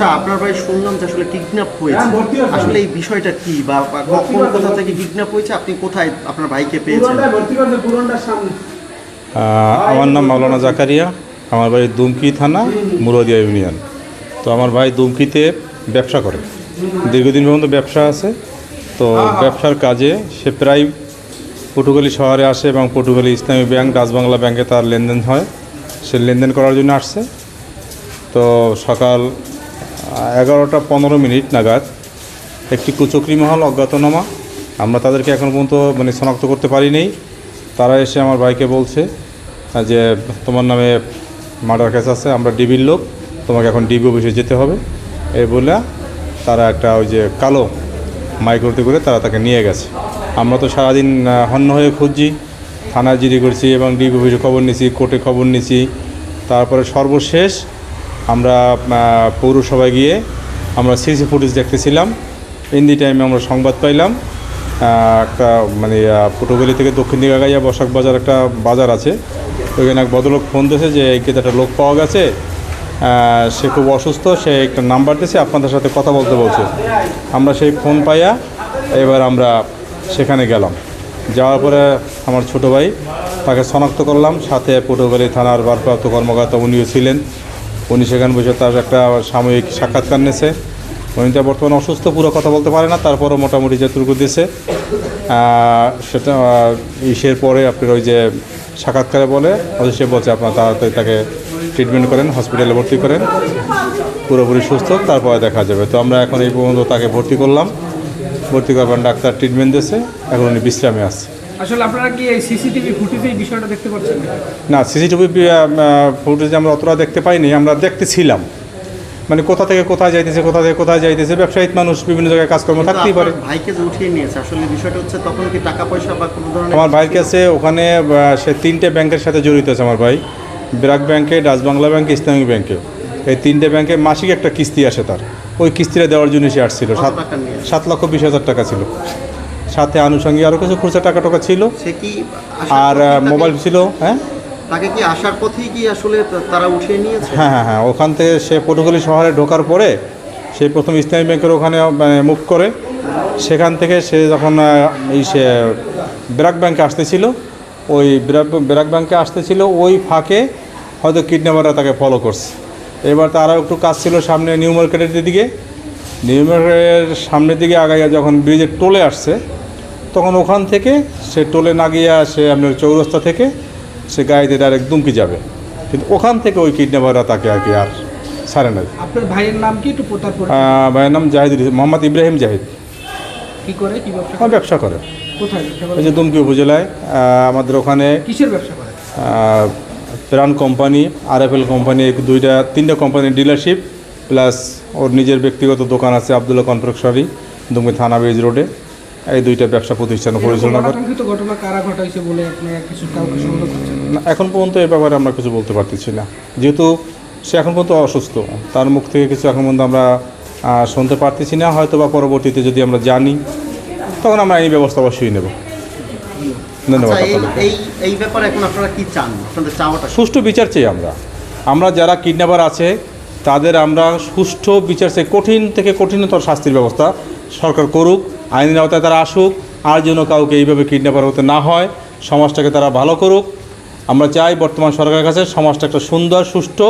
আচ্ছা আপনার ভাই শুনলাম যে আসলে কিডন্যাপ হয়েছে। আসলে এই বিষয়টা কি বা কখন কোথা থেকে কিডন্যাপ হয়েছে? আপনি কোথায় আপনার ভাইকে পেয়েছেন? আমার নাম মাওলানা জাকারিয়া আমার বাড়ি দুমকি থানা মুরদিয়া ইউনিয়ন। তো আমার ভাই দুমকিতে ব্যবসা করে। দীর্ঘদিন পর্যন্ত ব্যবসা আছে। তো ব্যবসার কাজে সে প্রায় পটুগালি শহরে আসে এবং পটুগালি ইসলামী ব্যাংক ডাচবাংলা ব্যাংকে তার লেনদেন হয়। সে লেনদেন করার জন্য আসছে। তো সকাল এগারোটা পনেরো মিনিট নাগাদ একটি কুচকরি মহল, অজ্ঞাতনামা। আমরা তাদেরকে এখন পর্যন্ত মানে শনাক্ত করতে পারিনি। তারা এসে আমার ভাইকে বলছে যে তোমার নামে মার্ডার কেস আছে, আমরা ডিবির লোক, তোমাকে এখন ডিবি অফিসে যেতে হবে। এই বলে তারা একটা ওই যে কালো মাইক্রোতে করে তারা তাকে নিয়ে গেছে। আমরা তো সারাদিন হন্য হয়ে খুঁজছি, থানায় জিডি করছি এবং ডিবি অফিসে খবর নিছি, কোর্টে খবর নিছি। তারপরে সর্বশেষ আমরা পৌরসভায় গিয়ে আমরা সিসি ফুটেজ দেখতেছিলাম। ইন দি টাইমে আমরা সংবাদ পাইলাম একটা মানে আহ, থেকে দক্ষিণ দিকে আগাইয়া বসাক বাজার একটা বাজার আছে। ওইখানে এক ভদ্রলোক ফোন দিয়েছে যে এই একটা লোক পাওয়া গেছে সে খুব অসুস্থ সে একটা নাম্বার দিয়েছে আপনাদের সাথে কথা বলতে বলছে। আমরা সেই ফোন পাইয়া এবার আমরা সেখানে গেলাম। যাওয়ার পরে আমার ছোট ভাই তাকে শনাক্ত করলাম। সাথে পটুয়াখালী থানার ভারপ্রাপ্ত কর্মকর্তা উনিও ছিলেন। উনি সেখানে বসে তার একটা সাময়িক সাক্ষাৎকার নিয়েছে। উনি তো বর্তমানে অসুস্থ, পুরো কথা বলতে পারে না, তারপরও মোটামুটি যেটুকু দিয়েছে। সেটা ইসের পরে আপনার ওই যে সাক্ষাৎকারে বলে হয়তো সে বলছে আপনার তাড়াতাড়ি তাকে ট্রিটমেন্ট করেন হসপিটালে ভর্তি করেন, পুরোপুরি সুস্থ, তারপরে দেখা যাবে। তো আমরা এখন এই পর্যন্ত তাকে ভর্তি করলাম। ভর্তি করবেন ডাক্তার ট্রিটমেন্ট দিয়েছে, এখন উনি বিশ্রামে আসছে আসলে আপনারা কি এই সিসিটিভি ফুটেজে বিষয়টা দেখতে পাচ্ছেন? না সিসিটিভি ফুটেজ আমরা অতটা দেখতে পাইনি আমরা দেখতেছিলাম। মানে কোথা থেকে কোথায় যাইতেছে কোথা থেকে কোথায় যাইতেছে ব্যবসায়িক মানুষ বিভিন্ন জায়গায় কাজকর্ম থাকতেই পারে। ভাইকে যে উঠিয়ে নিয়েছে আসলে বিষয়টা হচ্ছে তখন কি টাকা পয়সা বা কোনো ধরনের আমার ভাইয়ের কাছে ওখানে সে তিনটে ব্যাংকের সাথে জড়িত আছে আমার ভাই। ব্র্যাক ব্যাংকে ডাচ বাংলা ব্যাংকে ইসলামিক ব্যাংকে। এই তিনটে ব্যাংকে মাসিক একটা কিস্তি আসে তার। ওই কিস্তিটা দেওয়ার জন্য সে আসছিল। সাত? সাত লক্ষ বিশ হাজার টাকা ছিল। সাথে আনুষঙ্গিক আরও কিছু খুচরা টাকা টাকা ছিল। সে কি আর মোবাইল ছিল হ্যাঁ? তাকে কি আসার পথেই কি আসলে তারা উঠিয়ে নিয়েছে? হ্যাঁ হ্যাঁ হ্যাঁ ওখান থেকে সে পটুখালী শহরে ঢোকার পরে সে প্রথম ইসলামী ব্যাংকের ওখানে মুভ করে। সেখান থেকে সে যখন এই সে ব্র্যাক ব্যাংকে আসতেছিল ওই ব্র্যাক ব্যাংকে আসতেছিল ওই ফাঁকে হয়তো কিডন্যাপাররা তাকে ফলো করছে। এবার তারও একটু কাজ ছিল সামনে নিউ মার্কেটের দিকে। নিউ মার্কেটের সামনের দিকে আগাইয়া যখন ব্রিজের টোলে আসছে তখন ওখান থেকে সে টোলে না গিয়া সে আপনার চৌরাস্তা থেকে সে গাড়িতে ডাইরেক্ট দুমকি যাবে। কিন্তু ওখান থেকে ওই কিডন্যাপাররা তাকে আর কি আর ছাড়ে নাই আপনার ভাইয়ের নাম কি? একটু ভাইয়ের নাম জাহিদুল ইসলাম, মোহাম্মদ ইব্রাহিম জাহিদ। কি করে? কি ব্যবসা ব্যবসা করে। কোথায় এই যে দুমকি উপজেলায় আমাদের ওখানে কিসের ব্যবসা করে? Pran company R F L company দুইটা তিনটা কোম্পানির ডিলারশিপ প্লাস ওর নিজের ব্যক্তিগত দোকান আছে আবদুল্লাহ কনফেকশনারি দুমকি থানা বেজ রোডে। এই দুইটা ব্যবসা প্রতিষ্ঠান পরিচালনা করে। অনাকাঙ্ক্ষিত ঘটনা কারা ঘটাইছে বলে আপনারা কিছু কাউকে সন্দেহ করছেন? না, এখন পর্যন্ত এ ব্যাপারে আমরা কিছু বলতে পারতেছি না। যেহেতু সে এখন পর্যন্ত অসুস্থ তার মুখ থেকে কিছু এখন পর্যন্ত আমরা শুনতে পারতেছি না। হয়তো বা পরবর্তীতে যদি আমরা জানি তখন আমরা এই ব্যবস্থা অবশ্যই নেব। ধন্যবাদ আচ্ছা, এই ব্যাপারে এখন আপনারা কি চান? আপনাদের চাওয়াটা সুষ্ঠু বিচার চাই আমরা। আমরা যারা কিডন্যাপার আছে তাদের আমরা সুষ্ঠু বিচার চাই। কঠিন থেকে কঠিনতর শাস্তির ব্যবস্থা সরকার করুক। আইনের আওতায় তারা আসুক আর যেন কাউকে এইভাবে কিডন্যাপার হতে না হয় সমাজটাকে তারা ভালো করুক। আমরা চাই বর্তমান সরকারের কাছে সমাজটা একটা সুন্দর সুষ্ঠু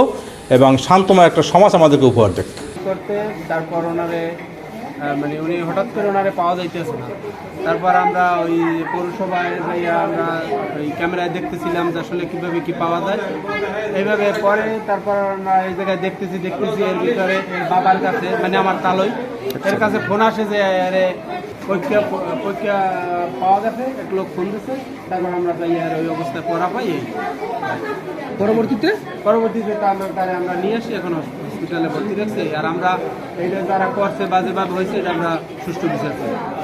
এবং শান্তময় একটা সমাজ আমাদেরকে উপহার দেয় করতে তারপর ওনারে আহ, মানে উনি হঠাৎ করে ওনারে পাওয়া যাইতেছে না। তারপর আমরা ওই পৌরসভায় যাইয়া আমরা ওই ক্যামেরায় দেখতেছিলাম যে আসলে কীভাবে কি পাওয়া যায়। এইভাবে পরে তারপর আমরা এই জায়গায় দেখতেছি দেখতেছি এর ভিতরে বাবার কাছে মানে আমার তালই। এর কাছে ফোন আসে যে আরে পরীক্ষা পরীক্ষা পাওয়া গেছে এক লোক ফোন দিছে। তারপর আমরা যাই আর ওই অবস্থায় পড়া পাই। পরবর্তীতে? পরবর্তীতে তা আমরা তারে আমরা নিয়ে আসি এখন হসপিটালে ভর্তি রাখছে আর আমরা এইটা যারা করছে বা যেভাবে হয়েছে, এটা আমরা সুষ্ঠু বিচার করি